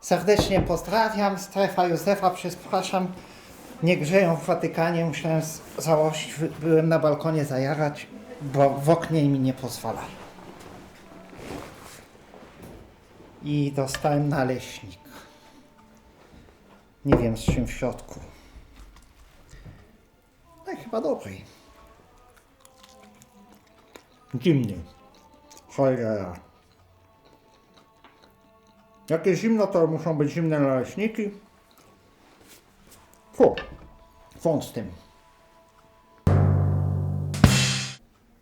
Serdecznie pozdrawiam, strefa Józefa, przepraszam. Nie grzeją w Watykanie, musiałem założyć, byłem na balkonie zajarać, bo w oknie mi nie pozwalają. I dostałem naleśnik. Nie wiem z czym w środku. No chyba dobry. Zimny. Cholera. Jak jest zimno, to muszą być zimne naleśniki. Fu, wąt z tym.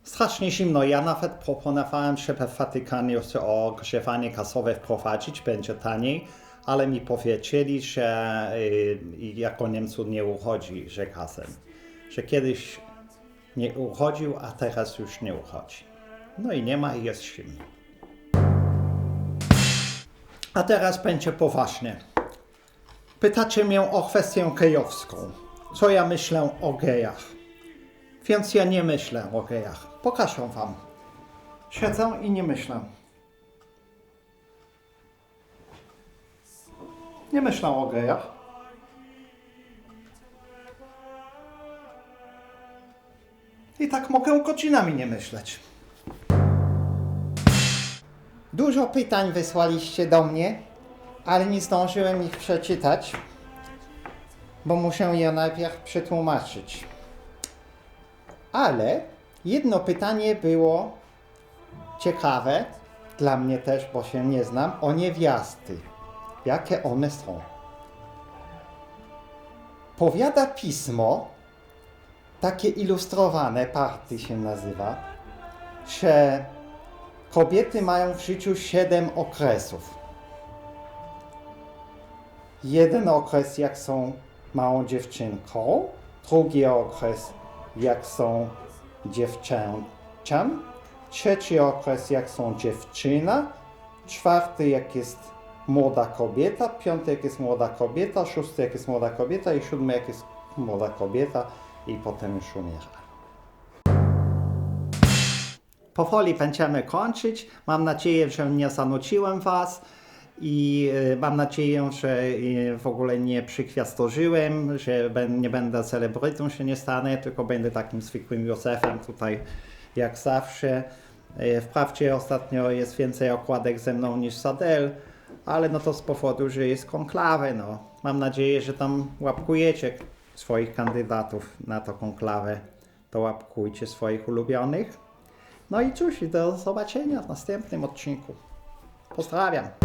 Strasznie zimno. Ja nawet proponowałem, żeby w Watykanie ogrzewanie gazowe wprowadzić, będzie taniej, ale mi powiedzieli, że y, jako Niemcu nie uchodzi, że gazem. Że kiedyś nie uchodził, a teraz już nie uchodzi. No i nie ma i jest zimno. A teraz będzie poważnie. Pytacie mnie o kwestię gejowską. Co ja myślę o gejach? Więc ja nie myślę o gejach. Pokażę wam. Siedzę i nie myślę. Nie myślę o gejach. I tak mogę godzinami nie myśleć. Dużo pytań wysłaliście do mnie, ale nie zdążyłem ich przeczytać, bo muszę je najpierw przetłumaczyć. Ale jedno pytanie było ciekawe, dla mnie też, bo się nie znam, o niewiasty. Jakie one są? Powiada pismo, takie ilustrowane, party się nazywa, że kobiety mają w życiu siedem okresów. Jeden okres, jak są małą dziewczynką, drugi okres, jak są dziewczęciem, trzeci okres, jak są dziewczyna, czwarty, jak jest młoda kobieta, piąty, jak jest młoda kobieta, szósty, jak jest młoda kobieta i siódmy, jak jest młoda kobieta i potem już umiera. Powoli będziemy kończyć. Mam nadzieję, że nie zanuciłem Was i e, mam nadzieję, że e, w ogóle nie przykwiastożyłem, że nie będę celebrytą, się nie stanę, tylko będę takim zwykłym Józefem tutaj jak zawsze. E, Wprawdzie ostatnio jest więcej okładek ze mną niż z Adele, ale no to z powodu, że jest konklawę. No. Mam nadzieję, że tam łapkujecie swoich kandydatów na tą konklawę. To łapkujcie swoich ulubionych. No i cóż, do zobaczenia w następnym odcinku. Pozdrawiam.